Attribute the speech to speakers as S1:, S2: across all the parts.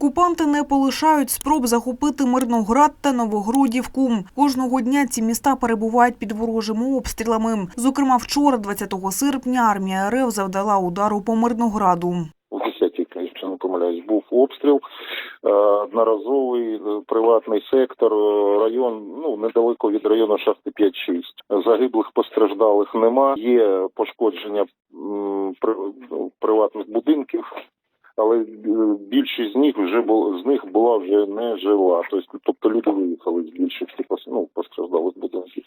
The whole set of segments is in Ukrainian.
S1: Окупанти не полишають спроб захопити Мирноград та Новогродівку. Кожного дня ці міста перебувають під ворожими обстрілами. Зокрема, вчора, 20 серпня, армія РФ завдала удару по Мирнограду.
S2: у 10-й, якщо не помиляюсь, був обстріл. е, Одноразовий е, приватний сектор, е, район ну недалеко від району шахти 5-6. Загиблих постраждалих нема. Є пошкодження ну, приватних будинків, більшість з них вже бу- з них була вже не жила. Тобто, тобто люди виїхали з більшості пос- ну, постраждалих будинків.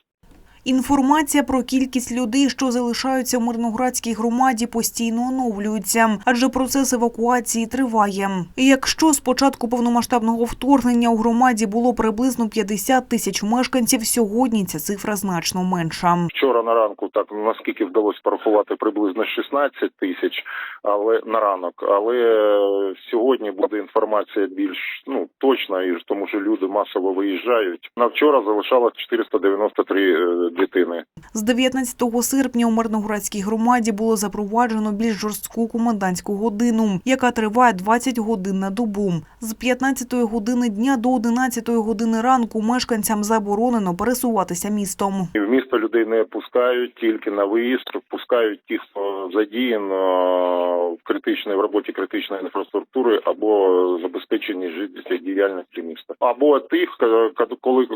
S1: Інформація про кількість людей, що залишаються в Мирноградській громаді, постійно оновлюється, адже процес евакуації триває. Якщо з початку повномасштабного вторгнення у громаді було приблизно 50 тисяч мешканців, сьогодні ця цифра значно менша.
S2: Вчора на ранку, так наскільки вдалося порахувати, приблизно 16 тисяч, але на ранок. Але е, сьогодні буде інформація більш ну точна, і тому що люди масово виїжджають. На вчора залишалось 493 е, дитини.
S1: З 19 серпня у Мирноградській громаді було запроваджено більш жорстку комендантську годину, яка триває 20 годин на добу. З 15 години дня до 11 години ранку мешканцям заборонено пересуватися містом.
S2: В місто людей не пускають тільки на виїзд, пускають тих, хто задіяно в критичній в роботі критичної інфраструктури або забезпеченні життєдіяльності міста, або тих, ка- коли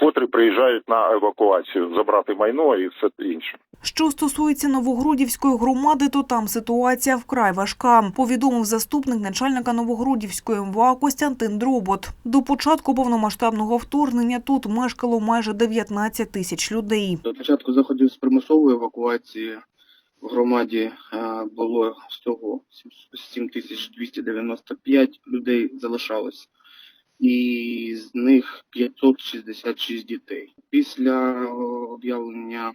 S2: котрі приїжджають на евакуацію, забрати майно і все інше.
S1: Що стосується Новогродівської громади, то там ситуація вкрай важка, повідомив заступник начальника Новогродівської МВА Костянтин Дробот. До початку повномасштабного вторгнення тут мешкало майже 19 тисяч людей.
S3: До початку заходів з примусової евакуації в громаді е, було всього 7295 людей залишалось, і з них 566 дітей. Після е, об'явлення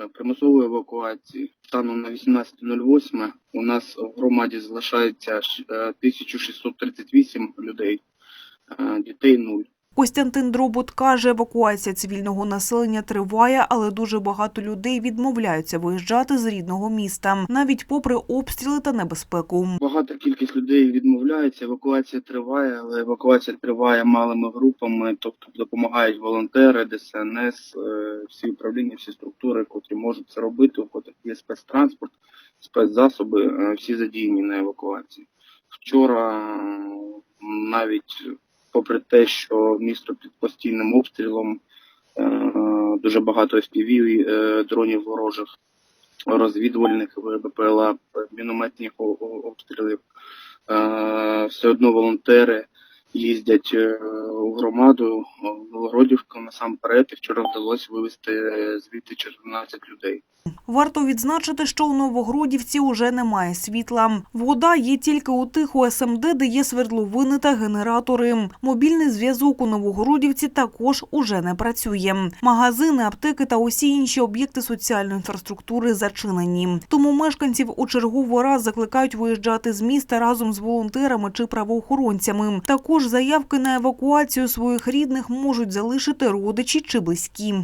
S3: е, примусової евакуації станом на 18.08 у нас в громаді залишається ш- е, 1638 людей, дітей нуль.
S1: Костянтин Дробот каже, евакуація цивільного населення триває, але дуже багато людей відмовляються виїжджати з рідного міста, навіть попри обстріли та небезпеку.
S3: Багата кількість людей відмовляється. Евакуація триває, але евакуація триває малими групами, тобто допомагають волонтери, ДСНС, е, всі управління, всі структури, котрі можуть це робити, у котрих є спецтранспорт, спецзасоби, е, всі задіяні на евакуації. Вчора навіть попри те, що місто під постійним обстрілом, е, дуже багато FPV, е, дронів ворожих, розвідувальних БПЛА, мінометних обстрілів. Е, Все одно волонтери їздять у громаду в насамперед. І вчора вдалося вивезти звідти 14 людей.
S1: Варто відзначити, що у Новогродівці уже немає світла. Вода є тільки у тих ОСМД, де є свердловини та генератори. Мобільний зв'язок у Новогродівці також уже не працює. Магазини, аптеки та усі інші об'єкти соціальної інфраструктури зачинені. Тому мешканців у черговий раз закликають виїжджати з міста разом з волонтерами чи правоохоронцями. Також заявки на евакуацію своїх рідних можуть залишити родичі чи близькі.